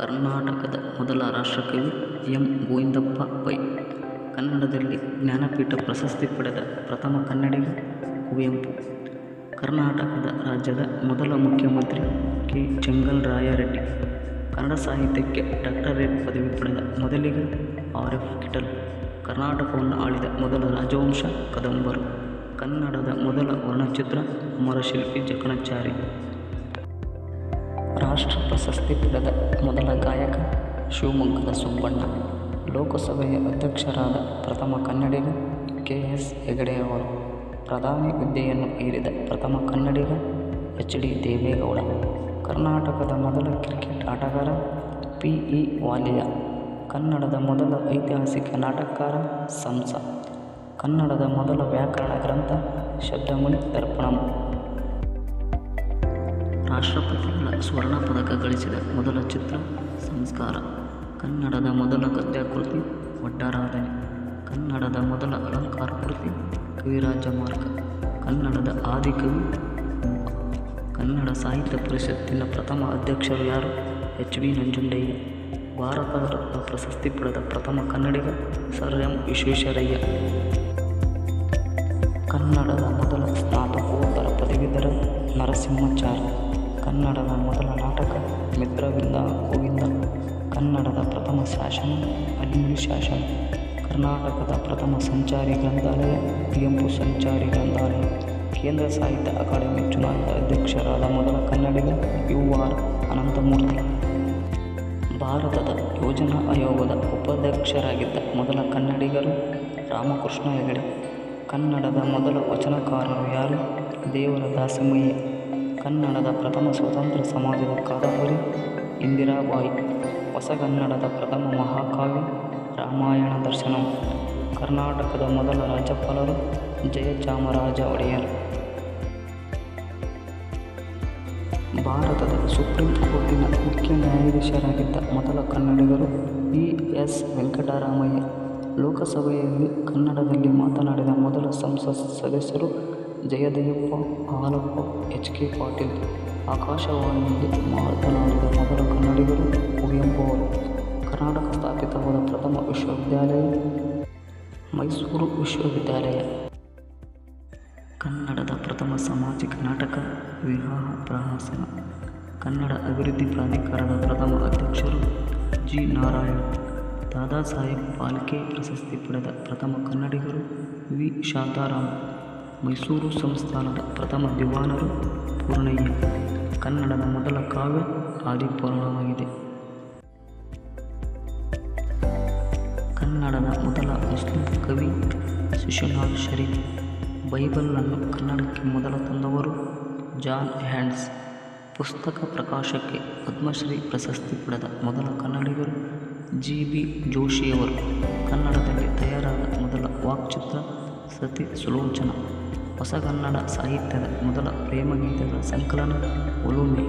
ಕರ್ನಾಟಕದ ಮೊದಲ ರಾಷ್ಟ್ರಕವಿ ಎಂ. ಗೋವಿಂದಪ್ಪ ಪೈ. ಕನ್ನಡದಲ್ಲಿ ಜ್ಞಾನಪೀಠ ಪ್ರಶಸ್ತಿ ಪಡೆದ ಪ್ರಥಮ ಕನ್ನಡಿಗ ಕುವೆಂಪು. ಕರ್ನಾಟಕದ ರಾಜ್ಯದ ಮೊದಲ ಮುಖ್ಯಮಂತ್ರಿ ಕೆ. ಚೆಂಗಲ್ರಾಯರೆಡ್ಡಿ. ಕನ್ನಡ ಸಾಹಿತ್ಯಕ್ಕೆ ಡಾಕ್ಟರೇಟ್ ಪದವಿ ಪಡೆದ ಮೊದಲಿಗ ಆರ್. ಎಫ್. ಕಿಟಲ್. ಕರ್ನಾಟಕವನ್ನು ಆಳಿದ ಮೊದಲ ರಾಜವಂಶ ಕದಂಬರು. ಕನ್ನಡದ ಮೊದಲ ವರ್ಣಚಿತ್ರ ಅಮರಶಿಲ್ಪಿ ಜಕಣಾಚಾರಿ. ರಾಷ್ಟ್ರ ಪ್ರಶಸ್ತಿ ಪಡೆದ ಮೊದಲ ಗಾಯಕ ಶಿವಮೊಗ್ಗದ ಸುಬ್ಬಣ್ಣ, ಲೋಕಸಭೆಯ ಅಧ್ಯಕ್ಷರಾದ ಪ್ರಥಮ ಕನ್ನಡಿಗ ಕೆ ಎಸ್ ಹೆಗಡೆಯವರು, ಪ್ರಧಾನಿ ಹುದ್ದೆಯನ್ನು ಏರಿದ ಪ್ರಥಮ ಕನ್ನಡಿಗ ಎಚ್ ಡಿ ದೇವೇಗೌಡ, ಕರ್ನಾಟಕದ ಮೊದಲ ಕ್ರಿಕೆಟ್ ಆಟಗಾರ ಪಿ ಇ ವಾಲಿಯಾ, ಕನ್ನಡದ ಮೊದಲ ಐತಿಹಾಸಿಕ ನಾಟಕಕಾರ ಸಂಸ ಕನ್ನಡದ ಮೊದಲ ವ್ಯಾಕರಣ ಗ್ರಂಥ ಶಬ್ದಮಣಿ ದರ್ಪಣಂ ರಾಷ್ಟ್ರಪತಿಗಳ ಸ್ವರ್ಣ ಪದಕ ಗಳಿಸಿದ ಮೊದಲ ಚಿತ್ರ ಸಂಸ್ಕಾರ. ಕನ್ನಡದ ಮೊದಲ ಗದ್ಯಕೃತಿ ಒಡ್ಡರಾಧನೆ ಕನ್ನಡದ ಮೊದಲ ಅಲಂಕಾರ ಕೃತಿ ಕವಿರಾಜ ಮಾರ್ಗ. ಕನ್ನಡದ ಆದಿಕವಿ ಕನ್ನಡ ಸಾಹಿತ್ಯ ಪರಿಷತ್ತಿನ ಪ್ರಥಮ ಅಧ್ಯಕ್ಷರು ಯಾರು? H V Nanjundaiah. Bharat Ratna ಪ್ರಶಸ್ತಿ ಪಡೆದ ಪ್ರಥಮ ಕನ್ನಡಿಗ ಸರ್ ಎಂ ವಿಶ್ವೇಶ್ವರಯ್ಯ. ಕನ್ನಡದ ಮೊದಲ ಸ್ನಾತಕೋತ್ತರ ಪದವೀಧರ ನರಸಿಂಹಾಚಾರ್ಯ. ಕನ್ನಡದ ಮೊದಲ ನಾಟಕ ಮಿತ್ರವಿಂದ ಗೋವಿಂದ ಕನ್ನಡದ ಪ್ರಥಮ ಶಾಸನ ಅಲ್ಲಿ ಶಾಸನ ಕರ್ನಾಟಕದ ಪ್ರಥಮ ಸಂಚಾರಿ ಗ್ರಂಥಾಲಯ ಕುವೆಂಪು ಸಂಚಾರಿ ಗ್ರಂಥಾಲಯ, ಕೇಂದ್ರ ಸಾಹಿತ್ಯ ಅಕಾಡೆಮಿ ಚುನಾಯಿತ ಅಧ್ಯಕ್ಷರಾದ ಮೊದಲ ಕನ್ನಡಿಗ ಯು ಆರ್ ಅನಂತಮೂರ್ತಿ. ಭಾರತದ ಯೋಜನಾ ಆಯೋಗದ ಉಪಾಧ್ಯಕ್ಷರಾಗಿದ್ದ ಮೊದಲ ಕನ್ನಡಿಗರು ರಾಮಕೃಷ್ಣ ಹೆಗಡೆ. ಕನ್ನಡದ ಮೊದಲ ವಚನಕಾರರು ಯಾರು? ದೇವರ ದಾಸಮಯ್ಯ. ಕನ್ನಡದ ಪ್ರಥಮ ಸ್ವತಂತ್ರ ಸಮಾಜದ ಕಾದಂಬರಿ ಇಂದಿರಾಬಾಯಿ ಹೊಸಗನ್ನಡದ ಪ್ರಥಮ ಮಹಾಕಾವ್ಯ ರಾಮಾಯಣ ದರ್ಶನಂ. ಕರ್ನಾಟಕದ ಮೊದಲ ರಾಜ್ಯಪಾಲರು ಜಯಚಾಮರಾಜ ಒಡೆಯರ್. ಭಾರತದ ಸುಪ್ರೀಂ ಕೋರ್ಟಿನ ಮುಖ್ಯ ನ್ಯಾಯಾಧೀಶರಾಗಿದ್ದ ಮೊದಲ ಕನ್ನಡಿಗರು ಇ ಎಸ್. ವೆಂಕಟರಾಮಯ್ಯ. ಲೋಕಸಭೆಯಲ್ಲಿ ಕನ್ನಡದಲ್ಲಿ ಮಾತನಾಡಿದ ಮೊದಲ ಸಂಸತ್ ಸದಸ್ಯರು ಜಯದೇವಪ್ಪ ಹಾಲಪ್ಪ ಎಚ್ ಕೆ ಪಾಟೀಲ್ ಆಕಾಶವಾಣಿಯಲ್ಲಿ ಮಾತನಾಡಿದ ಮೊದಲ ಕನ್ನಡಿಗರು ಕುವೆಂಪು ಅವರು ಕರ್ನಾಟಕ ಸ್ಥಾಪಿತವಾದ ಪ್ರಥಮ ವಿಶ್ವವಿದ್ಯಾಲಯ ಮೈಸೂರು ವಿಶ್ವವಿದ್ಯಾಲಯ. ಕನ್ನಡದ ಪ್ರಥಮ ಸಾಮಾಜಿಕ ನಾಟಕ ವಿವಾಹ ಪ್ರಹಾಸನ. ಕನ್ನಡ ಅಭಿವೃದ್ಧಿ ಪ್ರಾಧಿಕಾರದ ಪ್ರಥಮ ಅಧ್ಯಕ್ಷರು ಜಿ. ನಾರಾಯಣ್. ದಾದಾ ಸಾಹೇಬ್ ಫಾಲ್ಕೆ ಪ್ರಶಸ್ತಿ ಪಡೆದ ಪ್ರಥಮ ಕನ್ನಡಿಗರು ವಿ. ಶಾಂತಾರಾಮ್. ಮೈಸೂರು ಸಂಸ್ಥಾನದ ಪ್ರಥಮ ದಿವಾನರು ಪೂರ್ಣಯ್ಯ. ಕನ್ನಡದ ಮೊದಲ ಕಾವ್ಯ ಆದಿಪೂರ್ಣವಾಗಿದೆ. ಕನ್ನಡದ ಮೊದಲ ಮುಸ್ಲಿಂ ಕವಿ ಸುಷನಾಲ್ ಶರೀಫ್. ಬೈಬಲ್ನನ್ನು ಕನ್ನಡಕ್ಕೆ ಮೊದಲ ತಂದವರು ಜಾನ್ ಹ್ಯಾಂಡ್ಸ್. ಪುಸ್ತಕ ಪ್ರಕಾಶಕ್ಕೆ ಪದ್ಮಶ್ರೀ ಪ್ರಶಸ್ತಿ ಪಡೆದ ಮೊದಲ ಕನ್ನಡಿಗರು ಜಿ ಬಿ ಜೋಶಿಯವರು. ಕನ್ನಡದಲ್ಲಿ ತಯಾರಾದ ಮೊದಲ ವಾಕ್ಚಿತ್ರ ಸತಿ ಸುಲೋಚನ. ಹೊಸಗನ್ನಡ ಸಾಹಿತ್ಯದ ಮೊದಲ ಪ್ರೇಮಗೀತೆಗಳ ಸಂಕಲನ ಒಲುಮೆ